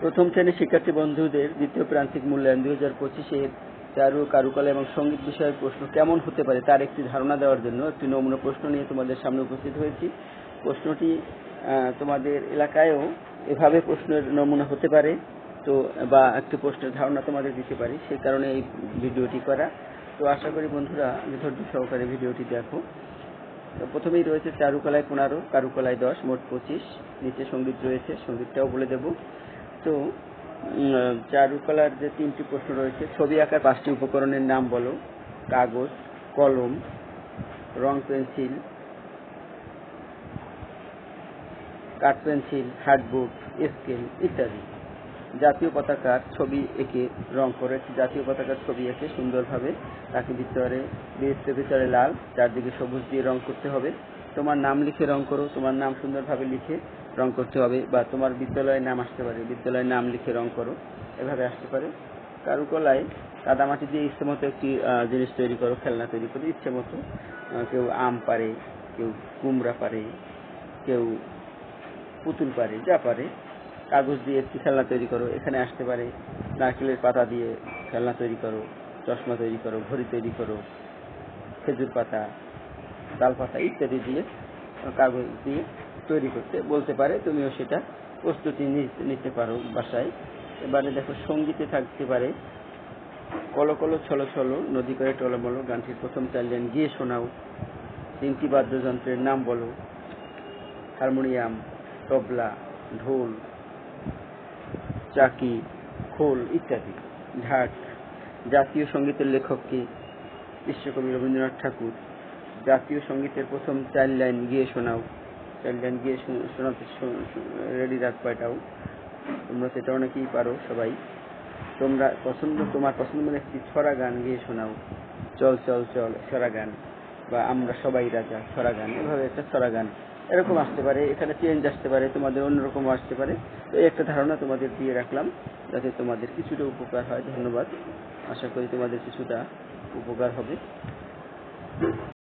প্রথম শ্রেণির শিক্ষার্থী বন্ধুদের দ্বিতীয় প্রান্তিক মূল্যায়ন দুই হাজার পঁচিশের চারু, কারুকলা এবং সংগীত বিষয়ের প্রশ্ন কেমন হতে পারে তার একটি ধারণা দেওয়ার জন্য একটি নমুনা প্রশ্ন নিয়ে তোমাদের সামনে উপস্থিত হয়েছি। প্রশ্নটি তোমাদের এলাকায়ও এভাবে প্রশ্নের নমুনা হতে পারে, তো, বা একটি প্রশ্নের ধারণা তোমাদের দিতে পারি সেই কারণে এই ভিডিওটি করা। তো আশা করি বন্ধুরা ধৈর্য সহকারে ভিডিওটি দেখো। প্রথমেই রয়েছে চারুকলায় পনেরো, কারুকলায় দশ, মোট পঁচিশ। নিচে সংগীত রয়েছে, সঙ্গীতটাও বলে দেব। তো চারুকলার যে তিনটি প্রশ্ন রয়েছে, ছবি আঁকার পাঁচটি উপকরণের নাম বলো। কাগজ, কলম, রং পেন্সিল, কাঠ পেন্সিল, হার্ডবোর্ড, স্কেল ইত্যাদি। জাতীয় পতাকার ছবি এঁকে রং করে, জাতীয় পতাকার ছবি এঁকে সুন্দরভাবে তাকে ভিতরে বৃত্তের ভিতরে লাল, চারদিকে সবুজ দিয়ে রং করতে হবে। তোমার নাম লিখে রং করো, তোমার নাম সুন্দরভাবে লিখে রং করতে হবে বা তোমার বিদ্যালয়ের নাম আসতে পারে, বিদ্যালয়ের নাম লিখে রং করো, এভাবে আসতে পারে। কারুকলায় কাদামাটি দিয়ে ইচ্ছে মতো একটি জিনিস তৈরি করো, খেলনা তৈরি করো, ইচ্ছে মতো। কেউ আম পারে, কেউ কুমড়া পারে, কেউ পুতুল পারে, যা পারে। কাগজ দিয়ে একটি খেলনা তৈরি করো, এখানে আসতে পারে। নারকেলের পাতা দিয়ে খেলনা তৈরি করো, চশমা তৈরি করো, ঘড়ি তৈরি করো, খেজুর পাতা তাল পাতা ইত্যাদি দিয়ে কাগজ দিয়ে তৈরি করতে, বলতে পারে, তুমিও সেটা প্রস্তুতি নিতে পারো বাসায়। এবারে দেখো, সঙ্গীতে থাকতে পারে কলো কলো ছলো ছলো, নদী করে টলমলো গানটির প্রথম চার লাইন, গিয়ে শোনাও। তিনটি বাদ্যযন্ত্রের নাম বলো। হারমোনিয়াম, তবলা, ঢোল, চাকি, খোল ইত্যাদি। ঢাক, জাতীয় সঙ্গীতের লেখক কে? বিশ্বকবি রবীন্দ্রনাথ ঠাকুর। জাতীয় সঙ্গীতের প্রথম চার লাইন, গিয়ে শোনাও। লাইন গিয়ে শোনাতে রেডি রাখবা এটাও তোমরা সেটা অনেকেই পারো সবাই। তোমরা পছন্দ, তোমার পছন্দ মতো একটি ছড়া গান গিয়ে শোনাও। চল চল চল, ছড়া গান। বা আমরা সবাই রাজা, ছড়া গান। এভাবে একটা ছড়া গান। এরকম আসতে পারে, এখানে চেঞ্জ আসতে পারে, তোমাদের অন্যরকম আসতে পারে। তো একটা ধারণা তোমাদের দিয়ে রাখলাম, যাতে তোমাদের কিছুটা উপকার হয়। ধন্যবাদ। আশা করি তোমাদের কিছুটা উপকার হবে।